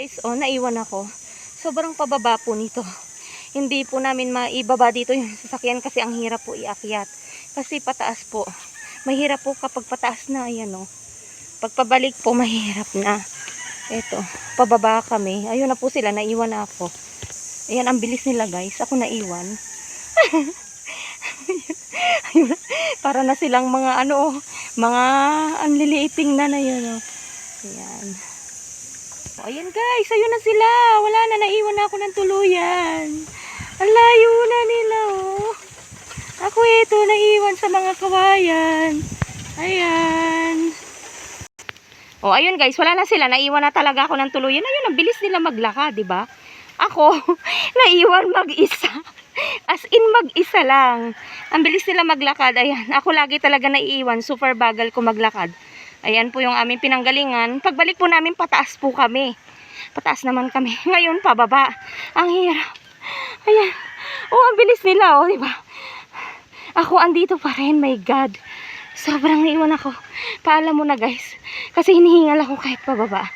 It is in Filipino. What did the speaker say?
Guys, oh, naiwan ako. Sobrang pababa po nito. Hindi po namin maibaba dito yung sasakyan kasi ang hirap po iakyat. Kasi pataas po. Mahirap po kapag pataas na, ayan oh. Pagpabalik po, mahirap na. Eto, pababa kami. Ayun na po sila, naiwan na ako. Ayan, ang bilis nila guys. Ako naiwan. Ayun, para na silang mga ano, oh, mga anliliiting na na yun. Oh. Ayan. Oh, ayan guys, ayun na sila. Wala na, naiwan na ako ng tuluyan. Ang layo na nila, oh. Ako ito, naiwan sa mga kawayan. Ayan. Oh, ayun guys, wala na sila. Naiwan na talaga ako ng tuluyan. Ayun, ang bilis nila maglakad, di ba? Ako, naiwan mag-isa. As in, mag-isa lang. Ang bilis nila maglakad. Ayan, ako lagi talaga naiiwan. Super bagal ko maglakad. Ayan po yung aming pinanggalingan. Pagbalik po namin, pataas po kami. Pataas naman kami. Ngayon, pababa. Ang hirap. Ayan. Oh, ang bilis nila, oh, di ba? Ako andito pa rin, my God. Sobrang naiwan ako. Paalam mo na, guys. Kasi hinihingal ako kahit pababa.